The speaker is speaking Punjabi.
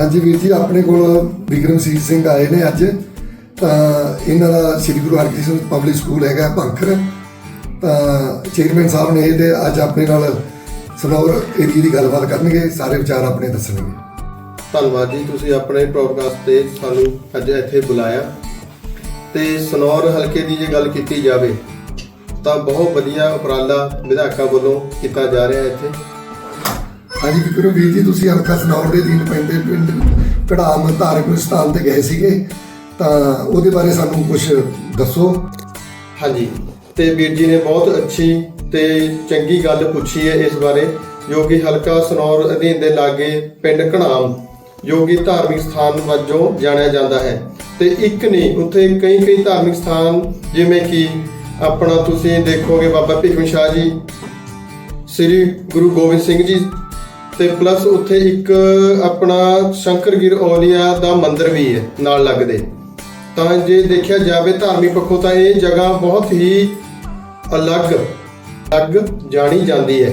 ਹਾਂਜੀ ਵੀਰ ਜੀ, ਆਪਣੇ ਕੋਲ ਵਿਕਰਮਜੀਤ ਸਿੰਘ ਆਏ ਨੇ ਅੱਜ। ਤਾਂ ਇਹਨਾਂ ਦਾ ਸ੍ਰੀ ਗੁਰੂ ਹਰਕ੍ਰਿਸ਼ਨ ਪਬਲਿਕ ਸਕੂਲ ਹੈਗਾ ਭੰਖਰ। ਤਾਂ ਚੇਅਰਮੈਨ ਸਾਹਿਬ ਨੇ ਇਹਦੇ ਅੱਜ ਆਪਣੇ ਨਾਲ ਸਨੌਰ ਏਰੀਆ ਦੀ ਗੱਲਬਾਤ ਕਰਨਗੇ, ਸਾਰੇ ਵਿਚਾਰ ਆਪਣੇ ਦੱਸਣਗੇ। ਧੰਨਵਾਦ ਜੀ, ਤੁਸੀਂ ਆਪਣੇ ਪ੍ਰੋਡਕਾਸਟ ਤੇ ਸਾਨੂੰ ਅੱਜ ਇੱਥੇ ਬੁਲਾਇਆ। ਤੇ ਸਨੌਰ ਹਲਕੇ ਦੀ ਜੇ ਗੱਲ ਕੀਤੀ ਜਾਵੇ, ਤਾਂ ਬਹੁਤ ਵਧੀਆ ਉਪਰਾਲਾ ਵਿਧਾਇਕਾਂ ਵੱਲੋਂ ਕੀਤਾ ਜਾ ਰਿਹਾ ਇੱਥੇ। ਹਾਂਜੀ ਵਿਕਰਮ ਵੀਰ ਜੀ, ਤੁਸੀਂ ਹਲਕਾ ਸਨੌਰ ਦੇ ਦੀਨ ਪੈਂਦੇ ਪਿੰਡ ਕੜਾਮ ਧਾਰਮਿਕ ਸਥਾਨ ਤੇ ਗਏ ਸੀਗੇ, ਤਾਂ ਉਹਦੇ ਬਾਰੇ ਸਾਨੂੰ ਕੁਝ ਦੱਸੋ। ਹਾਂਜੀ, ਤੇ ਵੀਰ ਜੀ ਨੇ ਬਹੁਤ ਅੱਛੀ ਤੇ ਚੰਗੀ ਗੱਲ ਪੁੱਛੀ ਹੈ ਇਸ ਬਾਰੇ, ਜੋ ਕਿ ਹਲਕਾ ਸਨੌਰ ਅਧੀਨ ਦੇ ਲਾਗੇ ਪਿੰਡ ਘਣਾਮ ਜੋ ਕਿ ਧਾਰਮਿਕ ਸਥਾਨ ਵਜੋਂ ਜਾਣਿਆ ਜਾਂਦਾ ਹੈ। ਤੇ ਇੱਕ ਨਹੀਂ, ਉੱਥੇ ਕਈ ਕਈ ਧਾਰਮਿਕ ਸਥਾਨ, ਜਿਵੇਂ ਕਿ ਆਪਣਾ ਤੁਸੀਂ ਦੇਖੋਗੇ ਬਾਬਾ ਭੀਖਮ ਸ਼ਾਹ ਜੀ, ਸ੍ਰੀ ਗੁਰੂ ਗੋਬਿੰਦ ਸਿੰਘ ਜੀ ਤੇ ਪਲੱਸ ਉੱਥੇ ਇੱਕ ਆਪਣਾ ਸ਼ੰਕਰਗਿਰ ਔਲੀਆ ਦਾ ਮੰਦਿਰ ਵੀ ਹੈ, ਨਾਲ ਲੱਗਦੇ। ਤਾਂ ਜੇ ਦੇਖਿਆ ਜਾਵੇ ਧਾਰਮਿਕ ਪੱਖੋਂ ਤਾਂ ਇਹ ਜਗ੍ਹਾ ਬਹੁਤ ਹੀ ਅਲੱਗ ਅਲੱਗ ਜਾਣੀ ਜਾਂਦੀ ਹੈ।